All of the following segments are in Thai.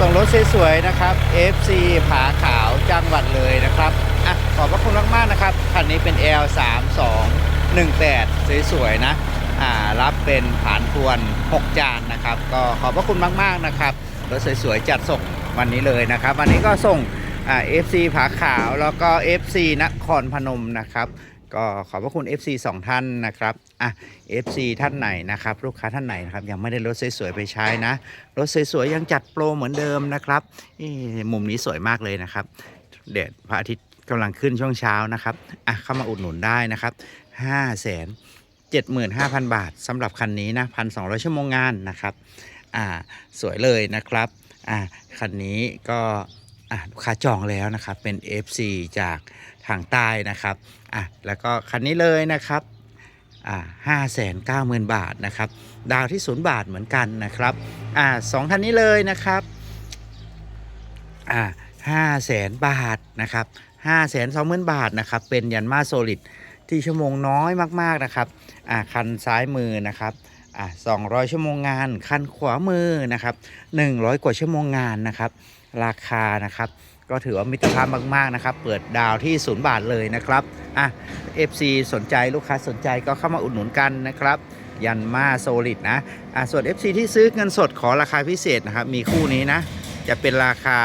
ส่งรถสวยๆนะครับ FC ผาขาวจังหวัดเลยนะครับอะขอบพระคุณมากๆนะครับคันนี้เป็น L 3 2 1 8 สวยๆนะอ่ารับเป็นผ่านทวน 6 จานนะครับ ก็ขอบพระคุณมากๆนะครับรถสวยๆจัดส่งวันนี้เลยนะครับ วันนี้ก็ส่งอ่า FC ผาขาวแล้วก็ FC นครพนมนะครับ ก็ขอบพระคุณ FC 2 ท่านนะครับอะ FC ท่านไหนนะครับ ลูกค้าท่านไหนนะครับ ยังไม่ได้รถสวยๆไปใช้นะ รถสวยๆยังจัดโปรเหมือนเดิมนะครับนี่มุมนี้สวยมากเลยนะครับแดดพระอาทิตย์กำลังขึ้นช่วงเช้านะครับอะเข้ามาอุดหนุนได้นะครับ5 7 5 0 0 0บาทสำหรับคันนี้นะ1,200ชั่วโมงงานนะครับอ่าสวยเลยนะครับอ่าคันนี้ก็ อะลูกค้าจองแล้วนะครับเป็น FC จากทางใต้นะครับอะแล้วก็คันนี้เลยนะครับอ่าห้าแสนเก้าหมื่นบาทนะครับดาวที่ศูนย์บาทเหมือนกันนะครับอ่าสองท่านนี้เลยนะครับอ่าห้าแสนบาทนะครับห้าแสนสองหมื่นบาทนะครับเป็นยันมาโซลิดที่ชั่วโมงน้อยมากๆนะครับอ่าคันซ้ายมือนะครับ อ่าสองร้อยชั่วโมงงาน คันขวามือนะครับหนึ่งร้อยกว่าชั่วโมงงานนะครับ ราคานะครับ ก็ถือว่ามิตรภาพมากๆนะครับ เปิดดาวที่ศูนย์บาทเลยนะครับอะ FC สนใจลูกค้าสนใจก็เข้ามาอุดหนุนกันนะครับยันมาโซลิดนะอะส่วน FC ที่ซื้อเงินสดขอราคาพิเศษนะครับ มีคู่นี้นะ จะเป็นราคา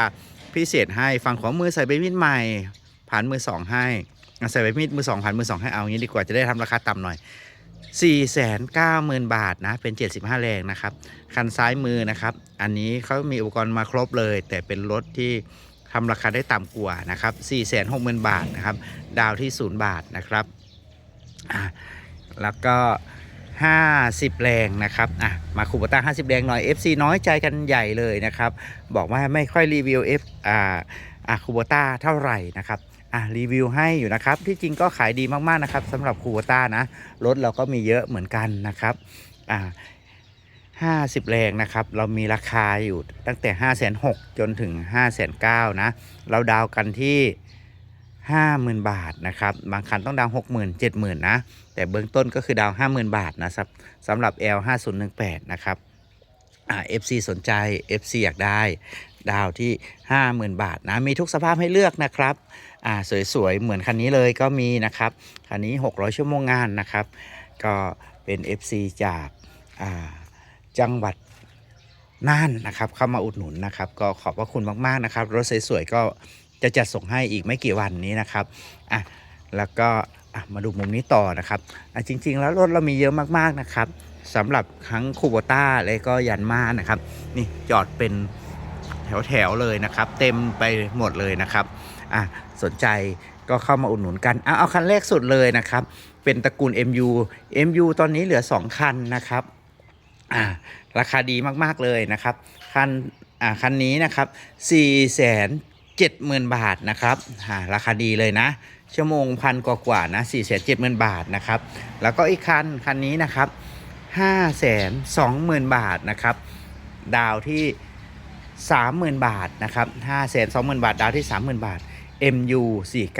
พิเศษให้ฝั่งของมือใส่ใบมีดใหม่ผ่านมือสองให้ใส่ใบมีดมือสองผ่านมือสองให้เอางี้ดีกว่าจะได้ทำราคาต่ำหน่อย 4 9 0 0 0 0 บาทนะ เป็น 75 แรงนะครับ คันซ้ายมือนะครับ อันนี้เขามีอุปกรณ์มาครบเลย แต่เป็นรถที่ทำราคาได้ต่ำกว่านะครับ 4 6 0 0 0 0 บาทนะครับ ดาวที่ 0 บาทนะครับอะแล้วก็ 50 แรงนะครับ อะ มาคูปต้า50 แรงหน่อย FC น้อยใจกันใหญ่เลยนะครับ บอกว่าไม่ค่อยรีวิว F อ่าอะคูปต้าเท่าไหร่นะครับ อะรีวิวให้อยู่นะครับ ที่จริงก็ขายดีมากๆนะครับสำหรับคูปต้านะรถเราก็มีเยอะเหมือนกันนะครับอ่า50แรงนะครับ เรามีราคาอยู่ตั้งแต่5 6 0 0 0จนถึง5 9 0 0 0นะ เราดาวกันที่50,000บาทนะครับ บางคันต้องดาว60,000 70,000นะ แต่เบื้องต้นก็คือดาว50,000บาทนะครับสำหรับ L 5018นะครับอ่า FC สนใจ FC อยากได้ ดาวที่50,000บาทนะ มีทุกสภาพให้เลือกนะครับ อ่าสวยๆ เหมือนคันนี้เลยก็มีนะครับ คันนี้ 600 ชั่วโมงงานนะครับ ก็เป็น FC จากอ่าจังหวัดน่านนะครับ เข้ามาอุดหนุนนะครับ ก็ขอบพระคุณมากๆนะครับ รถสวยๆ ก็จะจัดส่งให้อีกไม่กี่วันนี้นะครับอะแล้วก็มาดูมุมนี้ต่อนะครับอะจริง ๆ แล้วรถเรามีเยอะมากๆนะครับสำหรับทั้งคูโบต้าและก็ยันมานะครับ นี่จอดเป็น แถวๆเลยนะครับ เต็มไปหมดเลยนะครับอะสนใจก็เข้ามาอุดหนุนกันเอาเอาคันแรกสุดเลยนะครับ เป็นตระกูล MU MU ตอนนี้เหลือ 2 คันนะครับอ่าราคาดีมากๆเลยนะครับ คันอ่าคันนี้นะครับ4 7 0 0 0 0บาทนะครับอ่าราคาดีเลยนะ ชั่วโมงพันกว่าๆนะ4 7 0 0 0 0บาทนะครับ แล้วก็อีกคันคันนี้นะครับ5 2 0 0 0 0บาทนะครับ ดาวที่ 30,000 บาทนะครับ5 2 0 0 0 0 บาท ดาวที่ 30,000 บาท MU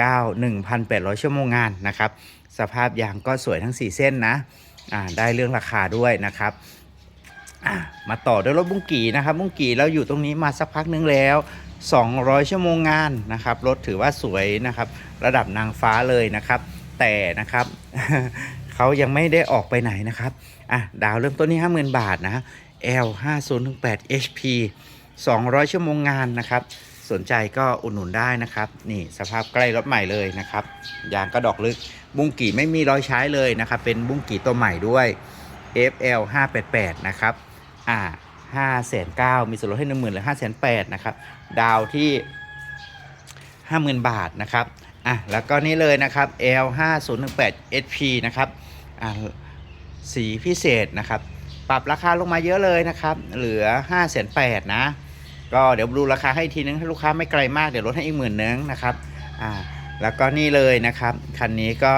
49 1,800 ชั่วโมงงานนะครับ สภาพยางก็สวยทั้ง 4 เส้นนะอ่าได้เรื่องราคาด้วยนะครับอะมาต่อด้วยรถบุ้งกีนะครับ บุ้งกีเราอยู่ตรงนี้มาสักพักนึงแล้ว 200 ชั่วโมงงานนะครับ รถถือว่าสวยนะครับ ระดับนางฟ้าเลยนะครับ แต่นะครับเขายังไม่ได้ออกไปไหนนะครับอะดาวเริ่มต้นที่ 50,000 บาทนะ L 5018 HP 200 ชั่วโมงงานนะครับ สนใจก็อุดหนุนได้นะครับ นี่สภาพใกล้รถใหม่เลยนะครับยางก็ดอกลึกบุ้งกี่ไม่มีรอยใช้เลยนะครับ เป็นบุ้งกี่ตัวใหม่ด้วย FL 588นะครับอ่า5 9 0 0 0มีส่วนลดให้1 0,000หรือ5 8 0 0 0นะครับดาวที่ 50,000 บาทนะครับอะแล้วก็นี่เลยนะครับ L 5018 SP นะครับอ่าสีพิเศษนะครับ ปรับราคาลงมาเยอะเลยนะครับ เหลือ5 8 0 0 0นแนะ ก็เดี๋ยวดูราคาให้ทีนึงถ้าลูกค้าไม่ไกลมากเดี๋ยวลดให้อีกหมื่นนึงนะครับอ่าแล้วก็นี่เลยนะครับคันนี้ก็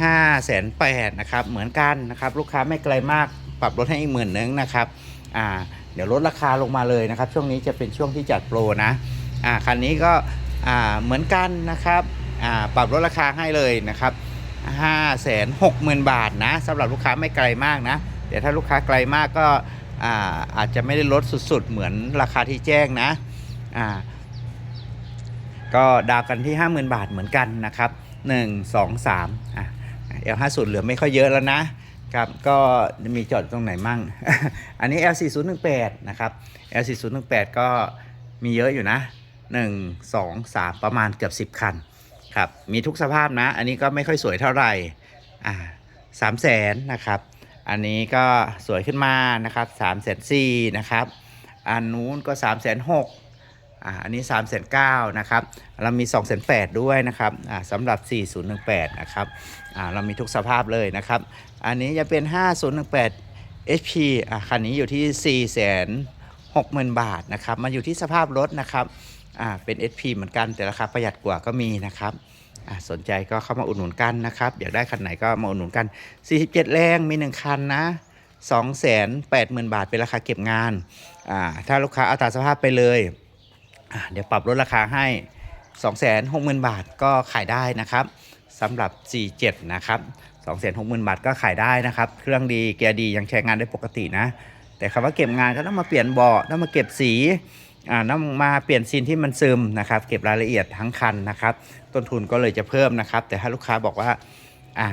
5 8 0 0 0นะครับเหมือนกันนะครับ ลูกค้าไม่ไกลมาก ปรับลดให้อีกหมื่นนึงนะครับอ่าเดี๋ยวลดราคาลงมาเลยนะครับ ช่วงนี้จะเป็นช่วงที่จัดโปรนะอ่าคันนี้ก็อ่าเหมือนกันนะครับอ่าปรับลดราคาให้เลยนะครับ5 6 0 0 0 0 บาทนะสำหรับลูกค้าไม่ไกลมากนะ เดี๋ยวถ้าลูกค้าไกลมากก็อาอาจจะไม่ได้ลดสุดๆ เหมือนราคาที่แจ้งนะอ่าก็ดาวกันที่ 50,000 บาทเหมือนกันนะครับ 1 2 3อะ L50 เหลือไม่ค่อยเยอะแล้วนะครับก็มีจอดตรงไหนมั่ง อันนี้ L4018 นะครับ L4018 ก็มีเยอะอยู่นะ 1 2 3 ประมาณเกือบ10 คันครับมีทุกสภาพนะ อันนี้ก็ไม่ค่อยสวยเท่าไหร่อ่าสามแสนนะครับ อันนี้ก็สวยขึ้นมานะครับสามแสนสี่นะครับ อันนู้นก็สามแสนหกอันนี้3ามแสนเก้านะครับ เรามี2องแสนแปดด้วยนะครับอ่าสำหรับ4018นะครับเรามีทุกสภาพเลยนะครับ อันนี้จะเป็น5018 HP อ่าคันนี้อยู่ที่4 6 0 0 0 0บาทนะครับ มันอยู่ที่สภาพรถนะครับอ่าเป็น HP เหมือนกันแต่ราคาประหยัดกว่าก็มีนะครับอ สนใจก็เข้ามาอุดหนุนกันนะครับ อยากได้คันไหนก็มาอุดหนุนกัน 47 แรงมี 1 คันนะ 280,000 บาทเป็นราคาเก็บงาน ถ้าลูกค้าเอาตามสภาพไปเลย เดี๋ยวปรับลดราคาให้ 260,000 บาทก็ขายได้นะครับสำหรับ 47 นะครับ260,000 บาทก็ขายได้นะครับ เครื่องดีเกียร์ดียังใช้งานได้ปกตินะ แต่คำว่าเก็บงานก็ต้องมาเปลี่ยนเบาะต้องมาเก็บสี อ่าต้องมาเปลี่ยนซีนที่มันซึมนะครับ เก็บรายละเอียดทั้งคันนะครับ ต้นทุนก็เลยจะเพิ่มนะครับ แต่ถ้าลูกค้าบอกว่าอ่า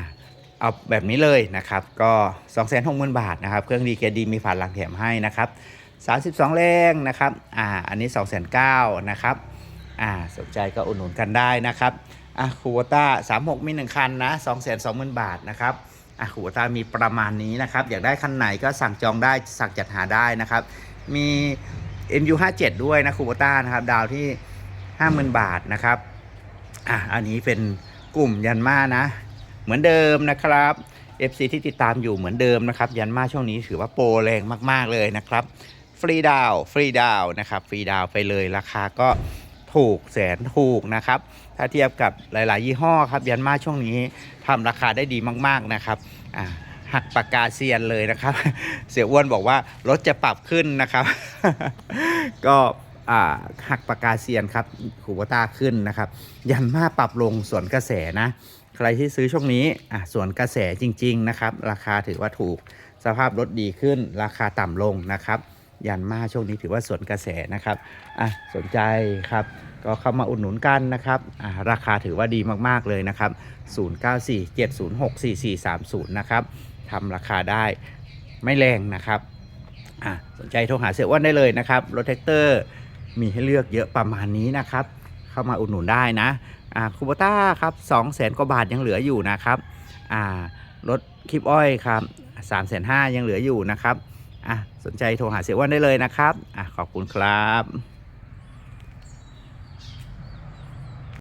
เอาแบบนี้เลยนะครับ ก็260,000 บาทนะครับ เครื่องดีเกียดีมีฝาหลังแถมให้นะครับ 32 แรงนะครับ อ่า อันนี้ 2 9 0 0 0นะครับ อ่า สนใจก็อุดหนุนกันได้นะครับ อะคูวต้า36 มี 1 คันนะ 220,000 บาทนะครับ อะคูวต้ามีประมาณนี้นะครับ อยากได้คันไหนก็สั่งจองได้ สั่งจัดหาได้นะครับ มี MU57 ด้วยนะคูวต้านะครับ ดาวที่ 50,000 บาทนะครับ อะ อันนี้เป็นกลุ่มยันมานะ เหมือนเดิมนะครับ FC ที่ติดตามอยู่เหมือนเดิมนะครับ ยันมาช่วงนี้ถือว่าโปรแรงมาก ๆ เลยนะครับ ฟรีดาวฟรีดาวนะครับ ฟรีดาวไปเลยราคาก็ถูกแสนถูกนะครับ ถ้าเทียบกับหลาย ๆ ยี่ห้อครับ ยันมาช่วงนี้ทำราคาได้ดีมาก ๆ นะครับ อ่า หักปากกาเซียนเลยนะครับ เสียอ้วนบอกว่ารถจะปรับขึ้นนะครับ ก็หักปากกาเซียนครับคูโบต้าขึ้นนะครับ ยันมาปรับลงส่วนกระแสนะ ใครที่ซื้อช่วงนี้อะส่วนกระแสจริง ๆนะครับ ราคาถือว่าถูกสภาพรถดีขึ้น ราคาต่ำลงนะครับ ยันมาช่วงนี้ถือว่าส่วนกระแสนะครับอะสนใจครับก็เข้ามาอุดหนุนกันนะครับอะราคาถือว่าดีมาก ๆ เลยนะครับ 0947064430 นะครับ ทำราคาได้ไม่แรงนะครับอะสนใจโทรหาเสียอ้วนได้เลยนะครับรถแท็กเตอร์มีให้เลือกเยอะประมาณนี้นะครับ เข้ามาอุดหนุนได้นะอ่าคูโบต้าครับ2 0 0 0 0 0กว่าบาทยังเหลืออยู่นะครับอ่ารถคลิปอ้อยครับ3 5 0 0 0ยังเหลืออยู่นะครับอะสนใจโทรหาเสียอ้วนได้เลยนะครับอะขอบคุณครับ